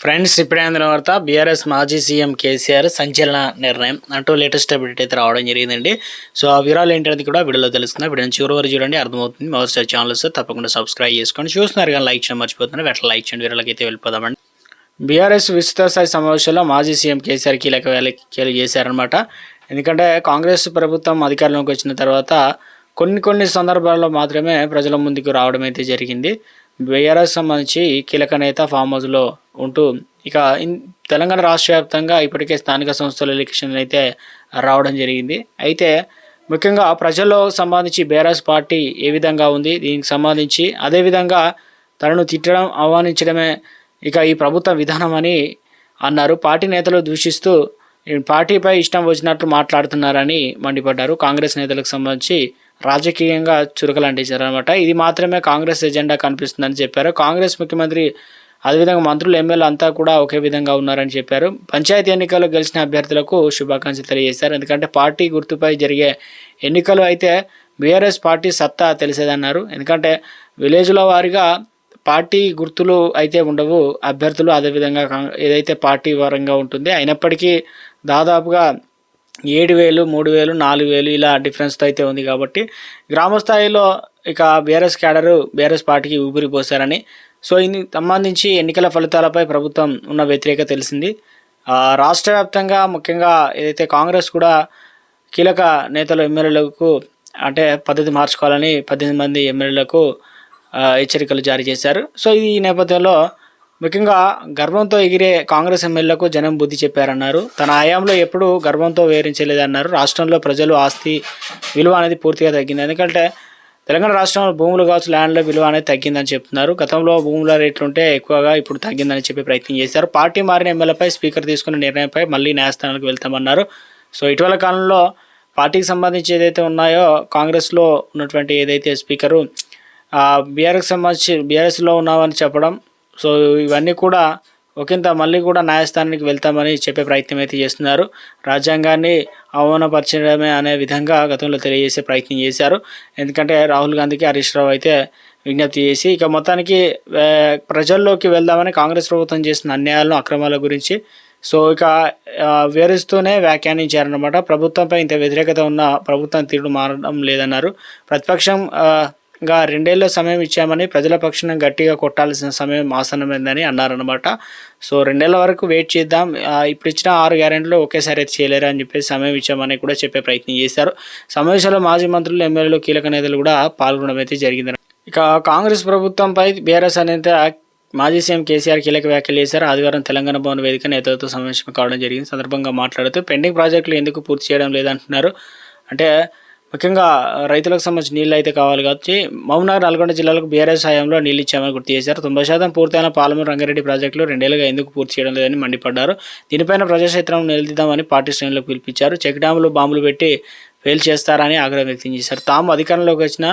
Friends ఇప్పుడే అందిన వార్త బీఆర్ఎస్ మాజీ సీఎం కేసీఆర్ సంచలన నిర్ణయం అంటూ లేటెస్ట్ అప్డేట్ అయితే రావడం జరిగిందండి. సో ఆ వివరాలు ఏంటనేది కూడా వీడియోలో తెలుస్తుంది వీడియో చివరి వరకు చూడండి అర్థమవుతుంది. మోస్ట్ ఛానల్స్ తప్పకుండా సబ్స్క్రైబ్ చేసుకోండి. చూస్తున్నారు కానీ లైక్ చేయడం మర్చిపోతున్నారు. వెంటనే లైక్ చేయండి. వీరలకి అయితే వెళ్ళిపోదామండి. బీఆర్ఎస్ విస్తృత స్థాయి సమావేశంలో మాజీ సీఎం కేసీఆర్ కీలక వ్యాఖ్యలు చేశారనమాట ఎందుకంటే కాంగ్రెస్ ప్రభుత్వం అధికారంలోకి వచ్చిన తర్వాత కొన్ని కొన్ని సందర్భాల్లో మాత్రమే ప్రజల ముందుకు రావడం అయితే జరిగింది. బీఆర్ఎస్ సంబంధించి కీలక నేత ఫామ్ హౌస్లో ఉంటూ ఇక తెలంగాణ రాష్ట్ర వ్యాప్తంగా ఇప్పటికే స్థానిక సంస్థల ఎలక్షన్ అయితే రావడం జరిగింది. అయితే ముఖ్యంగా ప్రజల్లో సంబంధించి బీఆర్ఎస్ పార్టీ ఏ విధంగా ఉంది దీనికి సంబంధించి అదేవిధంగా తనను తిట్టడం ఆహ్వానించడమే ఇక ఈ ప్రభుత్వ విధానం అని అన్నారు. పార్టీ నేతలు దూషిస్తూ పార్టీపై ఇష్టం వచ్చినట్లు మాట్లాడుతున్నారని మండిపడ్డారు. కాంగ్రెస్ నేతలకు సంబంధించి రాజకీయంగా చురకలంటించారు అనమాట ఇది మాత్రమే కాంగ్రెస్ ఎజెండా కనిపిస్తుందని చెప్పారు. కాంగ్రెస్ ముఖ్యమంత్రి అదేవిధంగా మంత్రులు ఎమ్మెల్యే అంతా కూడా ఒకే విధంగా ఉన్నారని చెప్పారు. పంచాయతీ ఎన్నికల్లో గెలిచిన అభ్యర్థులకు శుభాకాంక్షలు తెలియజేశారు. ఎందుకంటే పార్టీ గుర్తుపై జరిగే ఎన్నికలు అయితే బీఆర్ఎస్ పార్టీ సత్తా తెలిసేదన్నారు. ఎందుకంటే విలేజ్ల వారిగా పార్టీ గుర్తులు అయితే ఉండవు. అభ్యర్థులు అదేవిధంగా ఏదైతే పార్టీ పరంగా ఉంటుంది అయినప్పటికీ దాదాపుగా ఏడు వేలు మూడు వేలు నాలుగు వేలు ఇలా డిఫరెన్స్తో అయితే ఉంది కాబట్టి గ్రామ స్థాయిలో ఇక బీఆర్ఎస్ క్యాడరు బీఆర్ఎస్ పార్టీకి ఊపిరిపోశారని సో ఇందుకు సంబంధించి ఎన్నికల ఫలితాలపై ప్రభుత్వం ఉన్న వ్యతిరేకత తెలిసింది. రాష్ట్ర వ్యాప్తంగా ముఖ్యంగా ఏదైతే కాంగ్రెస్ కూడా కీలక నేతలు ఎమ్మెల్యేలకు అంటే పద్ధతి మార్చుకోవాలని పద్దెనిమిది మంది ఎమ్మెల్యేలకు హెచ్చరికలు జారీ చేశారు. సో ఈ నేపథ్యంలో ముఖ్యంగా గర్వంతో ఎగిరే కాంగ్రెస్ ఎమ్మెల్యేలకు జనం బుద్ధి చెప్పారన్నారు. తన హయాంలో ఎప్పుడూ గర్వంతో వివరించలేదన్నారు రాష్ట్రంలో ప్రజలు ఆస్తి విలువ అనేది పూర్తిగా తగ్గింది. ఎందుకంటే తెలంగాణ రాష్ట్రంలో భూములు కావచ్చు ల్యాండ్ల విలువ అనేది తగ్గిందని చెప్తున్నారు. గతంలో భూముల రేట్లు ఉంటే ఎక్కువగా ఇప్పుడు తగ్గిందని చెప్పే ప్రయత్నం చేశారు. పార్టీ మారిన ఎమ్మెల్యేపై స్పీకర్ తీసుకున్న నిర్ణయంపై మళ్ళీ న్యాయస్థానాలకు వెళ్తామన్నారు. సో ఇటీవల కాలంలో పార్టీకి సంబంధించి ఏదైతే ఉన్నాయో కాంగ్రెస్లో ఉన్నటువంటి ఏదైతే స్పీకరు బీఆర్ఎస్ సంబంధించి బీఆర్ఎస్లో ఉన్నామని చెప్పడం సో ఇవన్నీ కూడా ఒకంత మళ్ళీ కూడా న్యాయస్థానానికి వెళ్తామని చెప్పే ప్రయత్నం అయితే చేస్తున్నారు. రాజ్యాంగాన్ని అవమానపరచడమే అనే విధంగా గతంలో తెలియజేసే ప్రయత్నం చేశారు. ఎందుకంటే రాహుల్ గాంధీకి హరీష్ రావు అయితే విజ్ఞప్తి చేసి ఇక మొత్తానికి ప్రజల్లోకి వెళ్దామని కాంగ్రెస్ ప్రభుత్వం చేసిన అన్యాయాలను అక్రమాల గురించి సో ఇక వివరిస్తూనే వ్యాఖ్యానించారనమాట ప్రభుత్వంపై ఇంత వ్యతిరేకత ఉన్న ప్రభుత్వం తీరు మారడం లేదన్నారు. ప్రతిపక్షం ఇంకా రెండేళ్ళ సమయం ఇచ్చామని ప్రజల పక్షాన గట్టిగా కొట్టాల్సిన సమయం ఆసనమైందని అన్నారనమాట సో రెండేళ్ళ వరకు వెయిట్ చేద్దాం. ఇప్పుడు ఇచ్చిన ఆరు గ్యారెంట్లు ఒకేసారి అయితే చేయలేరు అని చెప్పేసి సమయం ఇచ్చామని కూడా చెప్పే ప్రయత్నం చేశారు. సమావేశంలో మాజీ మంత్రులు ఎమ్మెల్యేలు కీలక నేతలు కూడా పాల్గొనడం అయితే జరిగింది ఇక కాంగ్రెస్ ప్రభుత్వంపై బీఆర్ఎస్ అనేది మాజీ సీఎం కేసీఆర్ కీలక వ్యాఖ్యలు చేశారు. ఆదివారం తెలంగాణ భవన్ వేదిక నేతలతో సమావేశం కావడం జరిగింది. సందర్భంగా మాట్లాడుతూ పెండింగ్ ప్రాజెక్టులు ఎందుకు పూర్తి చేయడం లేదంటున్నారు? అంటే ముఖ్యంగా రైతులకు సంబంధించి నీళ్ళు అయితే కావాలి కాబట్టి మహబూబ్నగర్ నల్గొండ జిల్లాలకు బీఆర్ఎస్ హయాంలో నీళ్ళు ఇచ్చామని గుర్తు చేశారు. తొంభై శాతం పూర్తయిన పాలమూరు రంగారెడ్డి ప్రాజెక్టులు రెండేళ్ళుగా ఎందుకు పూర్తి చేయడం లేదని మండిపడ్డారు. దీనిపైన ప్రజాక్షేత్రం నిలదీద్దామని పార్టీ శ్రేణులకు పిలిపించారు. చెక్ డ్యాంలు బాంబులు పెట్టి ఫెయిల్ చేస్తారని ఆగ్రహం వ్యక్తం చేశారు. తాము అధికారంలోకి వచ్చిన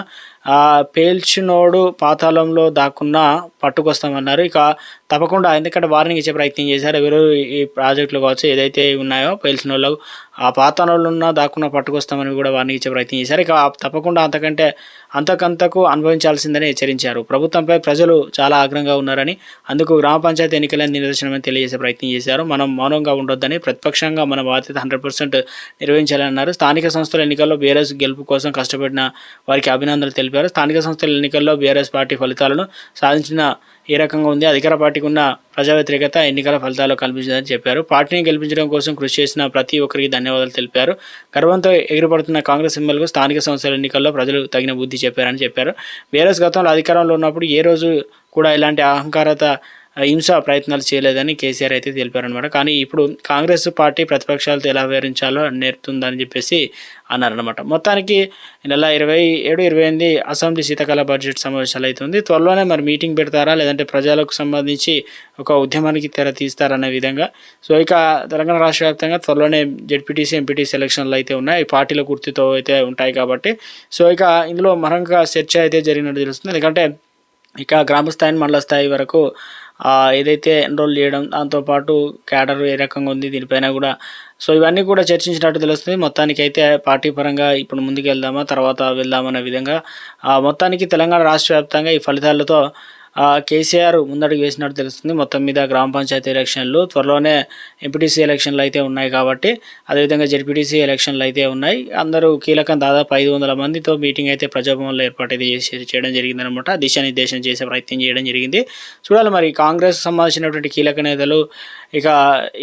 పేల్చినోడు పాతాళంలో దాక్కున్నా పట్టుకొస్తామన్నారు. ఇక తప్పకుండా ఎందుకంటే వారిని ఇచ్చే ప్రయత్నం చేశారు. ఎవరు ఈ ప్రాజెక్టులు కావచ్చు ఏదైతే ఉన్నాయో పేల్చిన వాళ్ళు ఆ పాతాళంలో ఉన్న దాక్కున్నా పట్టుకొస్తామని కూడా వారిని ఇచ్చే ప్రయత్నం చేశారు. ఇక తప్పకుండా అంతకంటే అంతకంతకు అనుభవించాల్సిందని హెచ్చరించారు. ప్రభుత్వంపై ప్రజలు చాలా ఆగ్రహంగా ఉన్నారని అందుకు గ్రామ పంచాయతీ ఎన్నికల నిదర్శనమని తెలియజేసే ప్రయత్నం చేశారు. మనం మౌనంగా ఉండొద్దని ప్రతిపక్షంగా మన బాధ్యత హండ్రెడ్ పర్సెంట్ నిర్వహించాలన్నారు. స్థానిక సంస్థల ఎన్నికల్లో బీఆర్ఎస్ గెలుపు కోసం కష్టపడిన వారికి అభినందనలు తెలిపారు స్థానిక సంస్థల ఎన్నికల్లో బీఆర్ఎస్ పార్టీ ఫలితాలను సాధించిన ఏ రకంగా ఉంది అధికార పార్టీకి ఉన్న ప్రజా వ్యతిరేకత ఎన్నికల ఫలితాల్లో కనిపించిందని చెప్పారు. పార్టీని గెలిపించడం కోసం కృషి చేసిన ప్రతి ఒక్కరికి ధన్యవాదాలు తెలిపారు. గర్వంతో ఎగిరిపడుతున్న కాంగ్రెస్ ఎమ్మెల్యేలకు స్థానిక సంస్థల ఎన్నికల్లో ప్రజలు తగిన బుద్ధి చెప్పారని చెప్పారు. బీఆర్ఎస్ గతంలో అధికారంలో ఉన్నప్పుడు ఏ రోజు కూడా ఇలాంటి అహంకారత హింసా ప్రయత్నాలు చేయలేదని కేసీఆర్ అయితే తెలిపారనమాట కానీ ఇప్పుడు కాంగ్రెస్ పార్టీ ప్రతిపక్షాలతో ఎలా వివరించాలో నేర్పుతుందని చెప్పేసి అన్నారనమాట మొత్తానికి నెల ఇరవై ఏడు ఇరవై ఎనిమిది అసెంబ్లీ శీతాకాల బడ్జెట్ సమావేశాలు అవుతుంది త్వరలోనే మరి మీటింగ్ పెడతారా లేదంటే ప్రజలకు సంబంధించి ఒక ఉద్యమానికి తెర తీస్తారనే విధంగా. సో ఇక తెలంగాణ రాష్ట్ర వ్యాప్తంగా త్వరలోనే జెడ్పీటీసీ ఎంపీటీసీ ఎలక్షన్లు అయితే ఉన్నాయి. పార్టీల గుర్తుతో అయితే ఉంటాయి కాబట్టి. సో ఇక ఇందులో మరంగా చర్చ అయితే జరిగినట్టు తెలుస్తుంది. ఎందుకంటే ఇక గ్రామ స్థాయి మండల స్థాయి వరకు ఏదైతే ఎన్రోల్ చేయడం దాంతోపాటు క్యాడర్ ఏ రకంగా ఉంది దీనిపైన కూడా. సో ఇవన్నీ కూడా చర్చించినట్టు తెలుస్తుంది. మొత్తానికి అయితే పార్టీ పరంగా ఇప్పుడు ముందుకు వెళ్దామా తర్వాత వెళ్దామనే విధంగా ఆ, మొత్తానికి తెలంగాణ రాష్ట్ర వ్యాప్తంగా ఈ ఫలితాలతో కేసీఆర్ ముందడుగు వేసినట్టు తెలుస్తుంది. మొత్తం మీద గ్రామ పంచాయతీ ఎలక్షన్లు త్వరలోనే ఎంపీటీసీ ఎలక్షన్లు అయితే ఉన్నాయి కాబట్టి అదేవిధంగా జెడ్పీటీసీ ఎలక్షన్లు అయితే ఉన్నాయి. అందరూ కీలకం దాదాపు ఐదు వందల మందితో మీటింగ్ అయితే ప్రజాభవన్లో ఏర్పాటు అయితే చేసి చేయడం జరిగిందనమాట దిశానిర్దేశం చేసే ప్రయత్నం చేయడం జరిగింది. చూడాలి మరి కాంగ్రెస్ సంబంధించినటువంటి కీలక నేతలు ఇక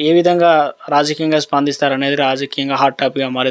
ఏ విధంగా రాజకీయంగా స్పందిస్తారనేది రాజకీయంగా హాట్ టాపిక్గా మారింది